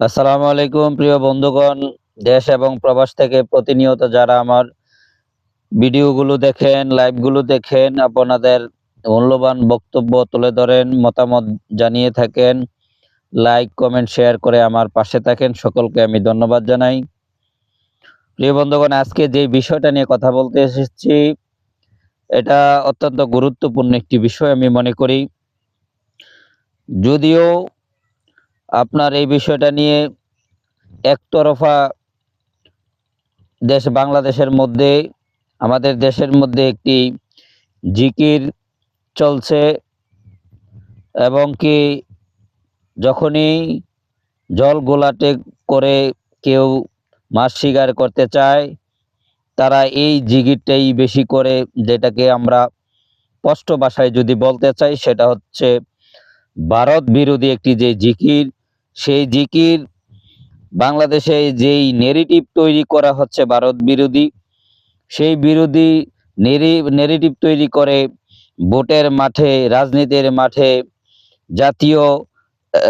আসসালামু আলাইকুম, প্রিয় বন্ধুগণ, দেশ এবং প্রবাস থেকে প্রতিনিয়ত যারা আমার ভিডিওগুলো দেখেন, লাইভগুলো দেখেন, আপনাদের মূল্যবান বক্তব্য তুলে ধরেন, মতামত জানিয়ে থাকেন, লাইক, কমেন্ট, শেয়ার করে আমার পাশে থাকেন, সকলকে আমি ধন্যবাদ জানাই। প্রিয় বন্ধুগণ, আজকে যে বিষয়টা নিয়ে কথা বলতে এসেছি, এটা অত্যন্ত গুরুত্বপূর্ণ একটি বিষয় আমি মনে করি। যদিও আপনার এই বিষয়টা নিয়ে একতরফা দেশ বাংলাদেশের মধ্যে, আমাদের দেশের মধ্যে একটি জিকির চলছে এবং কি যখনই জল গোলাটে করে কেউ মাছ শিকার করতে চায়, তারা এই জিকিরটাই বেশি করে যেটাকে আমরা স্পষ্ট ভাষায় যদি বলতে চাই, সেটা হচ্ছে ভারত বিরোধী একটি যে জিকির সেই জিকির বাংলাদেশে যেই নেরেটিভ তৈরি করা হচ্ছে ভারত বিরোধী, সেই বিরোধী নেরেটিভ তৈরি করে ভোটের মাঠে, রাজনীতির মাঠে জাতীয়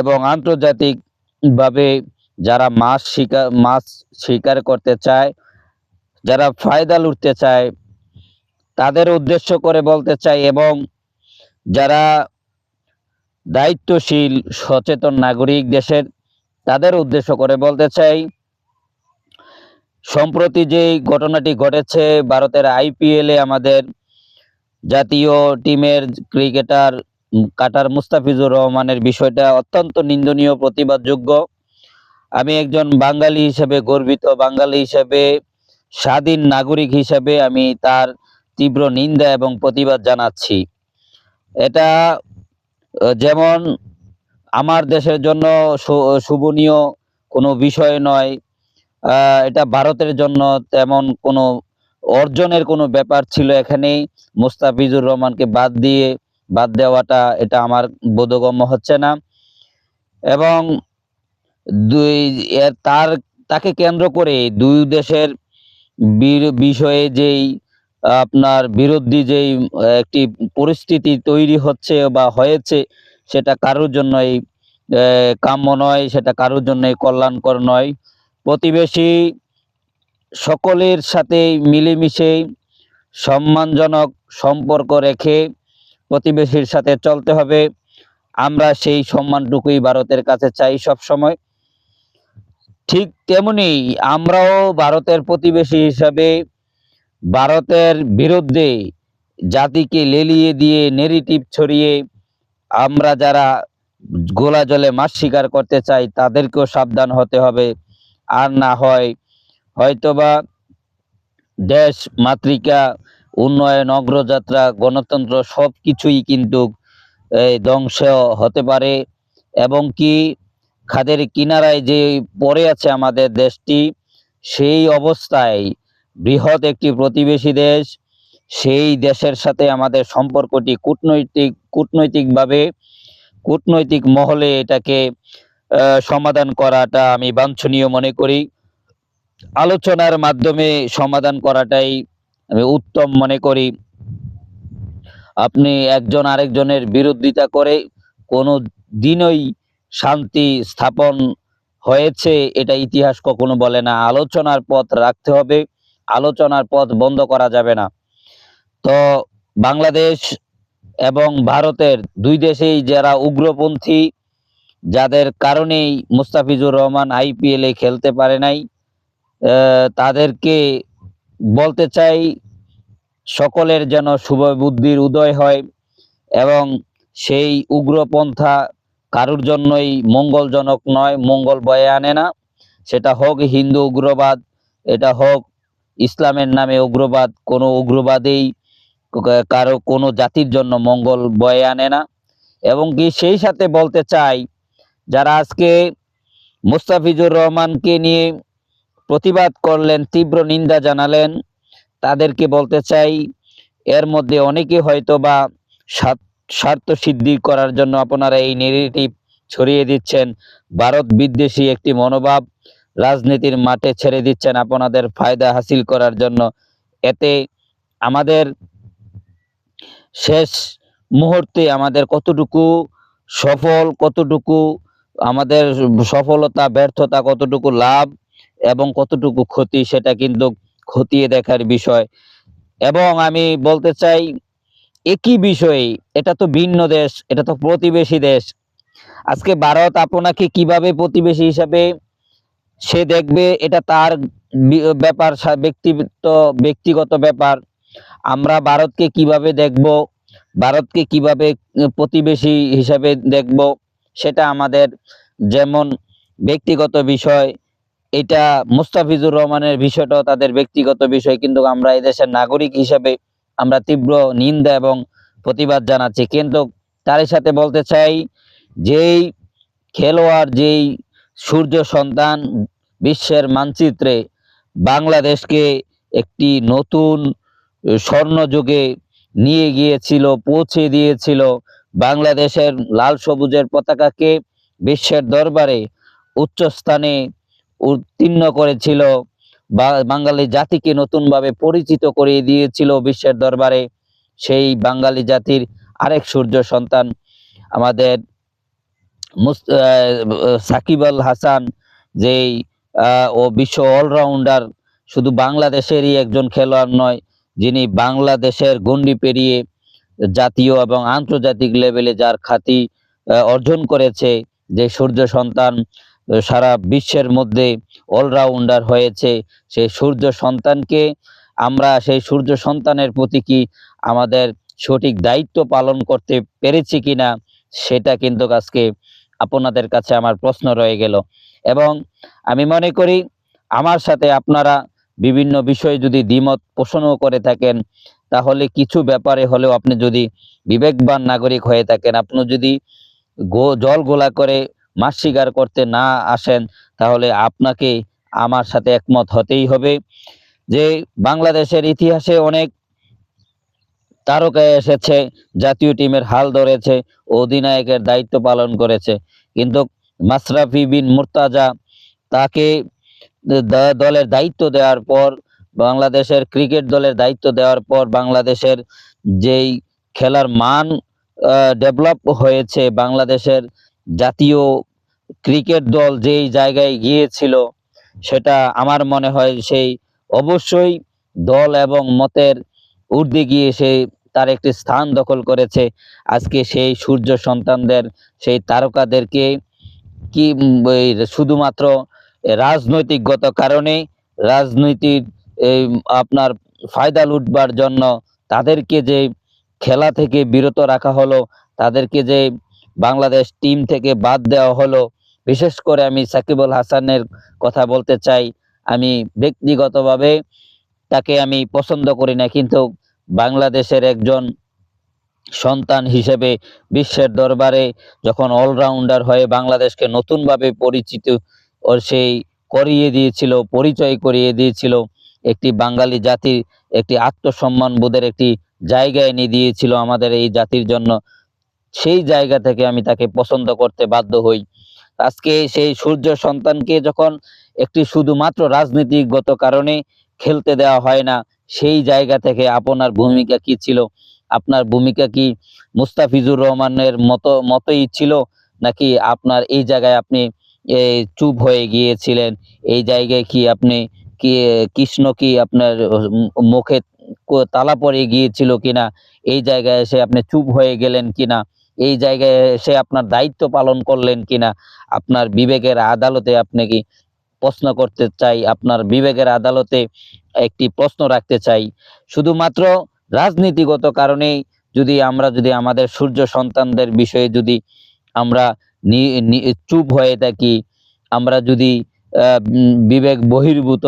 এবং আন্তর্জাতিক ভাবে যারা মাছ শিকার মাছ শিকার করতে চায়, যারা ফায়দা লুটতে চায়, তাদের উদ্দেশ্য করে বলতে চাই এবং যারা দায়িত্বশীল, সচেতন নাগরিক দেশের, তাদের উদ্দেশ্য করে বলতে চাই, সম্প্রতি যে ঘটনাটি ঘটেছে, ভারতের আইপিএলে আমাদের জাতীয় টিমের ক্রিকেটার কাটার মুস্তাফিজুর রহমানের বিষয়টা অত্যন্ত নিন্দনীয়, প্রতিবাদযোগ্য। আমি একজন বাঙালি হিসেবে গর্বিত, বাঙালি হিসেবে, স্বাধীন নাগরিক হিসেবে আমি তার তীব্র নিন্দা এবং প্রতিবাদ জানাচ্ছি। এটা যেমন আমার দেশের জন্য শোভনীয় কোনো বিষয় নয় এটা ভারতের জন্য তেমন কোনো অর্জনের কোনো ব্যাপার ছিল এখানে মুস্তাফিজুর রহমানকে বাদ দিয়ে, বাদ দেওয়াটা এটা আমার বোধগম্য হচ্ছে না। এবং দুই তার, তাকে কেন্দ্র করে দুই দেশের বিষয়ে যেই আপনার বিরোধী যেই, একটি পরিস্থিতি তৈরি হচ্ছে বা হয়েছে, সেটা কারোর জন্যই কাম্য নয়, সেটা কারোর জন্যই কল্যাণকর নয়। প্রতিবেশী সকলের সাথে মিলেমিশে সম্মানজনক সম্পর্ক রেখে প্রতিবেশীর সাথে চলতে হবে। আমরা সেই সম্মানটুকুই ভারতের কাছে চাই সব সময় ঠিক তেমনি আমরাও ভারতের প্রতিবেশী হিসাবে ভারতের বিরুদ্ধে জাতিকে লেলিয়ে দিয়ে নেগেটিভ ছড়িয়ে আমরা যারা গোলা জলে মাছ শিকার করতে চাই, তাদেরকেও সাবধান হতে হবে। আর না হয় হয়তোবা দেশ, মাতৃকা, উন্নয়ন, অগ্রযাত্রা, গণতন্ত্র সব কিছুই কিন্তু ধ্বংস হতে পারে। এবং কি খাদের কিনারায় যে পড়ে আছে আমাদের দেশটি, সেই অবস্থায় বৃহৎ একটি প্রতিবেশী দেশ, সেই দেশের সাথে আমাদের সম্পর্কটি কূটনৈতিক, কূটনৈতিকভাবে, কূটনৈতিক মহলে এটাকে সমাধান করাটা আমি বাঞ্ছনীয় মনে করি। আলোচনার মাধ্যমে সমাধান করাটাই আমি উত্তম মনে করি। আপনি একজন আরেকজনের বিরোধিতা করে কোনো দিনই শান্তি স্থাপন হয়েছে, এটা ইতিহাস কখনো বলে না। আলোচনার পথ রাখতে হবে। আলোচনার পথ বন্ধ করা যাবে না। তো বাংলাদেশ এবং ভারতের দুই দেশেই যারা উগ্রপন্থী, যাদের কারণেই মুস্তাফিজুর রহমান আইপিএলে খেলতে পারে নাই তাদেরকে বলতে চাই সকলের যেন শুভ বুদ্ধির উদয় হয় এবং সেই উগ্রপন্থা কারুর জন্যই মঙ্গলজনক নয়, মঙ্গল বয়ে আনে না। সেটা হোক হিন্দু উগ্রবাদ, এটা হোক ইসলামের নামে উগ্রবাদ, কোনো উগ্রবাদেই কারও কোনো জাতির জন্য মঙ্গল বয়ে আনে না। এবং কি সেই সাথে বলতে চাই, যারা আজকে মুস্তাফিজুর রহমানকে নিয়ে প্রতিবাদ করলেন, তীব্র নিন্দা জানালেন, তাদেরকে বলতে চাই, এর মধ্যে অনেকে হয়তো বা স্বার্থ- সিদ্ধি করার জন্য আপনারা এই নেগেটিভ ছড়িয়ে দিচ্ছেন। ভারত বিদ্বেষী একটি মনোভাব রাজনীতির মাঠে ছেড়ে দিচ্ছেন আপনাদের ফায়দা হাসিল করার জন্য। এতে আমাদের শেষ মুহূর্তে আমাদের কতটুকু সফল, কতটুকু আমাদের সফলতা, ব্যর্থতা, কতটুকু লাভ এবং কতটুকু ক্ষতি সেটা কিন্তু খতিয়ে দেখার বিষয়। এবং আমি বলতে চাই, একই বিষয়ে এটা তো ভিন্ন দেশ, এটা তো প্রতিবেশী দেশ। আজকে ভারত আপনাকে কীভাবে প্রতিবেশী হিসাবে সে দেখবে এটা তার ব্যাপার ব্যক্তিত্ব, ব্যক্তিগত ব্যাপার। আমরা ভারতকে কীভাবে দেখব? ভারতকে কীভাবে প্রতিবেশী হিসাবে দেখব? সেটা আমাদের যেমন ব্যক্তিগত বিষয়, এটা মুস্তাফিজুর রহমানের বিষয়টাও তাদের ব্যক্তিগত বিষয়, কিন্তু আমরা এদেশের নাগরিক হিসাবে আমরা তীব্র নিন্দা এবং প্রতিবাদ জানাচ্ছি। কিন্তু তারই সাথে বলতে চাই, যেই খেলোয়াড়, যেই সূর্য সন্তান বিশ্বের মানচিত্রে বাংলাদেশকে একটি নতুন স্বর্ণযুগে নিয়ে গিয়েছিল, পৌঁছে দিয়েছিল। বাংলাদেশের লাল সবুজের পতাকাকে বিশ্বের দরবারে উচ্চ স্থানে উত্তীর্ণ করেছিল। বাঙালি জাতিকে নতুনভাবে পরিচিত করিয়ে দিয়েছিল বিশ্বের দরবারে। সেই বাঙালি জাতির আরেক সূর্য সন্তান আমাদের সাকিব আল হাসান যেই ও বিশ্ব অলরাউন্ডার শুধু বাংলাদেশেরই একজন খেলোয়াড় নয় যিনি বাংলাদেশের গণ্ডি পেরিয়ে জাতীয় এবং আন্তর্জাতিক লেভেলে যার আহ, অর্জন করেছে যে সূর্য সন্তান সারা বিশ্বের মধ্যে অলরাউন্ডার হয়েছে সেই সূর্য সন্তানকে আমরা সেই সূর্য সন্তানের প্রতি কি আমাদের সঠিক দায়িত্ব পালন করতে পেরেছি কিনা সেটা কিন্তু আজকে আপনাদের কাছে আমার প্রশ্ন রয়ে গেল। এবং আমি মনে করি, আমার সাথে আপনারা বিভিন্ন বিষয়ে যদি দ্বিমত পোষণও করে থাকেন, তাহলে কিছু ব্যাপারে হলেও আপনি যদি বিবেকবান নাগরিক হয়ে থাকেন, আপনি যদি গো, জল গোলা করে মাছ শিকার করতে না আসেন, তাহলে আপনাকে আমার সাথে একমত হতেই হবে। যে বাংলাদেশের ইতিহাসে অনেক তারকা এসেছে, জাতীয় টিমের হাল ধরেছে, অধিনায়কের দায়িত্ব পালন করেছে। কিন্তু মাশরাফি বিন মুর্তাজা তাকে দলের দায়িত্ব দেওয়ার পর, বাংলাদেশের ক্রিকেট দলের দায়িত্ব দেওয়ার পর, বাংলাদেশের যেই খেলার মান ডেভেলপ হয়েছে, বাংলাদেশের জাতীয় ক্রিকেট দল যেই জায়গায় গিয়েছিল, সেটা আমার মনে হয় সেই অবশ্যই দল এবং মতের ঊর্ধ্বে গিয়ে সে তার একটি স্থান দখল করেছে। আজকে সেই সূর্য সন্তানদের, সেই তারকাদেরকে কি শুধুমাত্র রাজনৈতিকগত কারণে, রাজনীতির আপনার ফায়দা লুটবার জন্য তাদেরকে যে খেলা থেকে বিরত রাখা হলো, তাদেরকে যে বাংলাদেশ টিম থেকে বাদ দেওয়া হলো, বিশেষ করে আমি সাকিবুল হাসানের কথা বলতে চাই। আমি ব্যক্তিগতভাবে তাকে আমি পছন্দ করি না, কিন্তু বাংলাদেশের একজন সন্তান হিসেবে বিশ্বের দরবারে যখন অলরাউন্ডার হয়ে বাংলাদেশকে নতুনভাবে পরিচিত ও সেই করিয়ে দিয়েছিল, পরিচয় করিয়ে দিয়েছিল, একটি বাঙালি জাতির একটি আত্মসম্মান বোধের একটি জায়গায় এনে দিয়েছিল আমাদের এই জাতির জন্য। সেই জায়গা থেকে আমি তাকে পছন্দ করতে বাধ্য হই। আজকে সেই সূর্য সন্তানকে যখন একটি শুধুমাত্র রাজনীতিগত কারণে খেলতে দেওয়া হয় না সেই জায়গা থেকে আপনার ভূমিকা কি ছিল? আপনার ভূমিকা কি মুস্তাফিজুর রহমানের মতো, মতোই ছিল? নাকি আপনার এই জায়গায় আপনি চুপ হয়ে গিয়েছিলেন? এই জায়গায় কি আপনি, কি, কৃষ্ণ কি আপনার মুখে তালা পড়ে গিয়েছিল কিনা? এই জায়গায় এসে আপনি চুপ হয়ে গেলেন কিনা? এই জায়গায় এসে আপনার দায়িত্ব পালন করলেন কিনা? আপনার বিবেকের আদালতে আপনি কি প্রশ্ন করতে চাই? আপনার বিবেকের আদালতে একটি প্রশ্ন রাখতে চাই। শুধুমাত্র রাজনীতিগত কারণেই যদি আমরা যদি আমাদের সূর্য সন্তানদের বিষয়ে যদি আমরা চুপ হয়ে থাকি, আমরা যদি বিবেক বহির্ভূত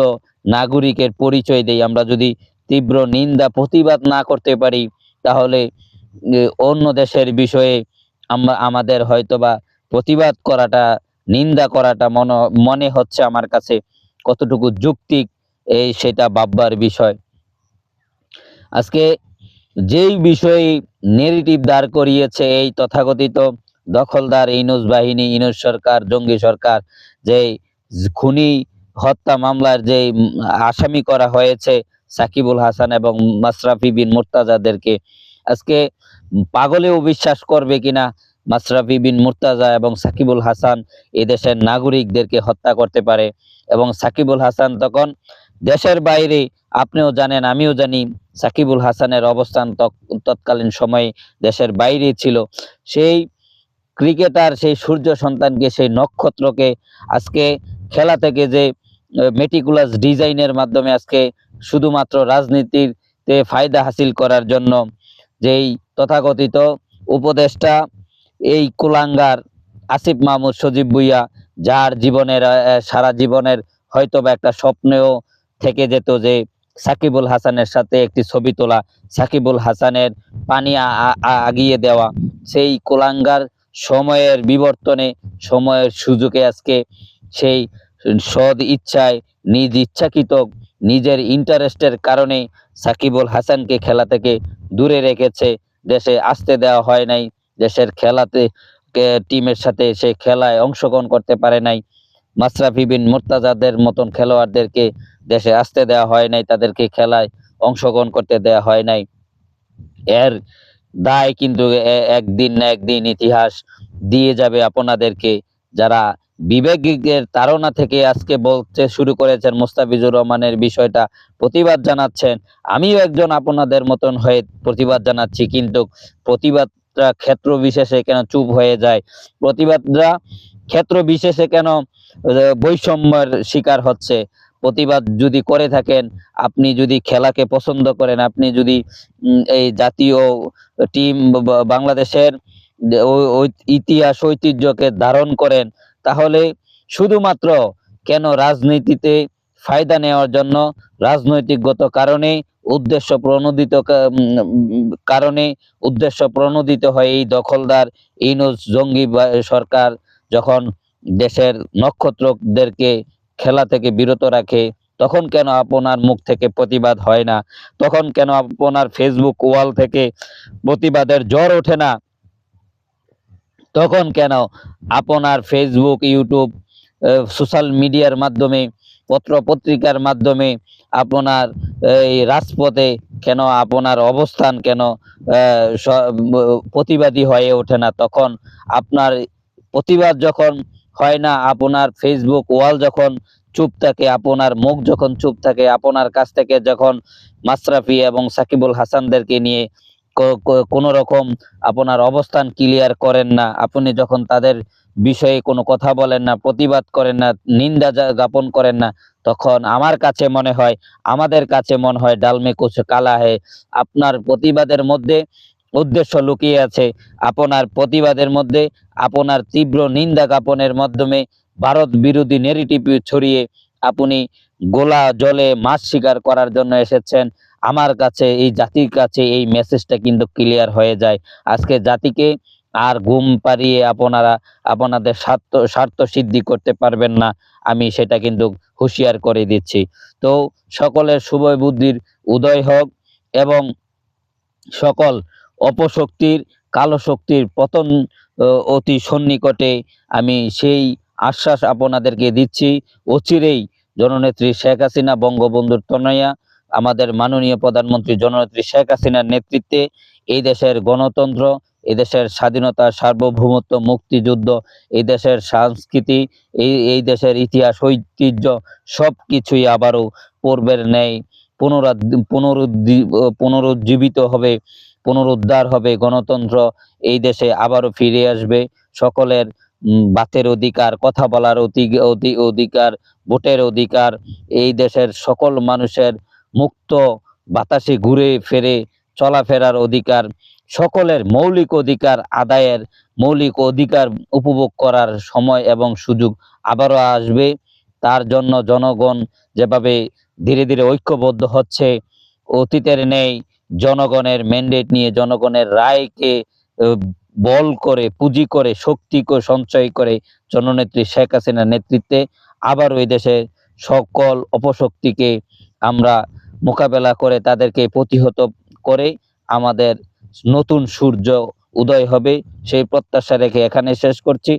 নাগরিকের পরিচয় দেই, আমরা যদি তীব্র নিন্দা, প্রতিবাদ না করতে পারি, তাহলে অন্য দেশের বিষয়ে আমরা আমাদের হয়তোবা প্রতিবাদ করাটা, নিন্দা করাটা মনে মনে হচ্ছে আমার কাছে কতটুকু যুক্তিক এই সেটা ভাববার বিষয়। আজকে যেই বিষয়ে নেগেটিভ দাঁড় করিয়েছে এই তথাকথিত দখলদার ইনুস বাহিনী, ইনুস সরকার, জঙ্গি সরকার যে খুনি হত্যা মামলার যে আসামি করা হয়েছে সাকিবুল হাসান এবং মাশরাফি বিন মুর্তাজাদেরকে, আজকে পাগলেও বিশ্বাস করবে কিনা মাশরাফি বিন মুর্তাজা এবং সাকিবুল হাসান এই দেশের নাগরিকদেরকে হত্যা করতে পারে এবং সাকিবুল হাসান তখন দেশের বাইরে, আপনিও জানেন, আমিও জানি সাকিবুল হাসানের অবস্থান তৎকালীন সময়ে দেশের বাইরে ছিল। সেই ক্রিকেটার, সেই সূর্য সন্তানকে, সেই নক্ষত্রকে আজকে খেলা থেকে যে মেটিকুলাস ডিজাইনের মাধ্যমে আজকে শুধুমাত্র রাজনীতিতে ফায়দা হাসিল করার জন্য যেই তথাকথিত উপদেষ্টা, এই কুলাঙ্গার আসিফ মাহমুদ সজীব ভুইয়া, যার জীবনের সারা জীবনের হয়তো বা একটা স্বপ্নেও থেকে যেত যে সাকিবুল হাসানের সাথে একটি ছবি তোলা, সাকিবুল হাসানের পানি আগিয়ে দেওয়া, সেই কুলাঙ্গার সময়ের বিবর্তনে, সময়ের সুযোগে আজকে সেই সদ ইচ্ছায়, নিজ ইচ্ছাকৃত, নিজের ইন্টারেস্টের কারণে সাকিবুল হাসানকে খেলা থেকে দূরে রেখেছে। দেশে আসতে দেওয়া হয় নাই, দেশের খেলাতে টিমের সাথে সে খেলায় অংশগ্রহণ করতে পারে নাই। মাশরাফি বিন মুর্তাজাদের মতন খেলোয়াড়দেরকে দেশে আসতে দেওয়া হয় নাই, তাদেরকে খেলায় অংশগ্রহণ করতে দেওয়া হয় নাই। এর দায় কিন্তু একদিন না একদিন ইতিহাস দিয়ে যাবে আপনাদেরকে। যারা বিবেকের তাড়না থেকে আজকে বলতে শুরু করেছেন মুস্তাফিজুর রহমানের বিষয়টা, প্রতিবাদ জানাচ্ছেন। আমিও একজন আপনাদের মতন হয়ে প্রতিবাদ জানাচ্ছি, কিন্তু প্রতিবাদটা ক্ষেত্র বিশেষে কেন চুপ হয়ে যায়? প্রতিবাদরা ক্ষেত্র বিশেষে কেন বৈষম্যের শিকার হচ্ছে? প্রতিবাদ যদি করে থাকেন, আপনি যদি খেলাকে পছন্দ করেন, আপনি যদি এই জাতীয় টিম বাংলাদেশের ইতিহাস, ঐতিহ্যকে ধারণ করেন, তাহলে শুধুমাত্র কেন রাজনীতিতে ফায়দা নেওয়ার জন্য রাজনৈতিকগত কারণে উদ্দেশ্য প্রণোদিত কারণে উদ্দেশ্য প্রণোদিত হয় এই দখলদার ইনুস জঙ্গি সরকার যখন দেশের নক্ষত্রদেরকে খেলা থেকে বিরত রাখে, তখন কেন আপনার মুখ থেকে প্রতিবাদ হয় না? তখন কেন আপনার ফেসবুক ওয়াল থেকে প্রতিবাদের জ্বর ওঠে না? তখন কেন আপনার ফেসবুক ইউটিউব সোশ্যাল মিডিয়ার মাধ্যমে পত্র পত্রিকার মাধ্যমে আপনার এই রাজপথে কেন আপনার অবস্থান কেন প্রতিবাদী হয়ে ওঠে না? তখন আপনার প্রতিবাদ যখন হয় না, আপনার ফেসবুক ওয়াল যখন চুপ থাকে, আপনার মুখ যখন চুপ থাকে, আপনার কাছ থেকে যখন মাশরাফি এবং সাকিবুল হাসানদেরকে নিয়ে কোনো রকম আপনার অবস্থান ক্লিয়ার করেন না, আপনি যখন তাদের বিষয়ে কোনো কথা বলেন না, প্রতিবাদ করেন না, নিন্দা জ্ঞাপন করেন না, তখন আমার কাছে মনে হয়, আমাদের কাছে মনে হয়, ডালমে কুছ কালা হে আপনার প্রতিবাদের মধ্যে উদ্দেশ্য লুকিয়ে আছে আপনার প্রতিবাদের মধ্যে, আপনার তীব্র নিন্দা জ্ঞাপনের মাধ্যমে ভারত বিরোধী নেগেটিভ ছড়িয়ে আপনি গোলা জলে মাছ শিকার করার জন্য এসেছেন। আমার কাছে, এই জাতির কাছে এই মেসেজটা কিন্তু ক্লিয়ার হয়ে যায়। আজকে জাতিকে আর ঘুম পাড়িয়ে আপনারা, আপনাদের স্বার্থ স্বার্থ সিদ্ধি করতে পারবেন না, আমি সেটা কিন্তু হুঁশিয়ার করে দিচ্ছি। তো সকলের শুভ বুদ্ধির উদয় হোক এবং সকল অপশক্তির, কালো শক্তির পতন অতি সন্নিকটে আমি সেই আশ্বাস আপনাদেরকে দিচ্ছি। অচিরেই জননেত্রী শেখ হাসিনা, বঙ্গবন্ধুর তনয়া, আমাদের মাননীয় প্রধানমন্ত্রী জননেত্রী শেখ হাসিনার নেতৃত্বে এই দেশের গণতন্ত্র এই দেশের স্বাধীনতা, সার্বভৌমত্ব, মুক্তিযুদ্ধ এই দেশের সংস্কৃতি, এই এই দেশের ইতিহাস, ঐতিহ্য সব কিছুই আবারও পূর্বের ন্যায় পুনরাদ পুনরুজ্জীবিত হবে। পুনরুদ্ধার হবে, গণতন্ত্র এই দেশে আবারও ফিরে আসবে। সকলের বাতের অধিকার, কথা বলার অধি- অধি- অধিকার, ভোটের অধিকার, এই দেশের সকল মানুষের মুক্ত বাতাসে ঘুরে ফেরে চলাফেরার অধিকার, সকলের মৌলিক অধিকার আদায়ের মৌলিক অধিকার উপভোগ করার সময় এবং সুযোগ আবারও আসবে। তার জন্য জনগণ যেভাবে ধীরে ধীরে ঐক্যবদ্ধ হচ্ছে, অতীতের নেই জনগণের ম্যান্ডেট নিয়ে, জনগণের রায়কে বল করে, পুঁজি করে, শক্তি করে, সঞ্চয় করে জননেত্রী শেখ হাসিনার নেতৃত্বে আবার ওই দেশে সকল অপশক্তিকে আমরা মোকাবেলা করে তাদেরকে প্রতিহত করে আমাদের নতুন সূর্য উদয় হবে। সেই প্রত্যাশা রেখে এখানে শেষ করছি।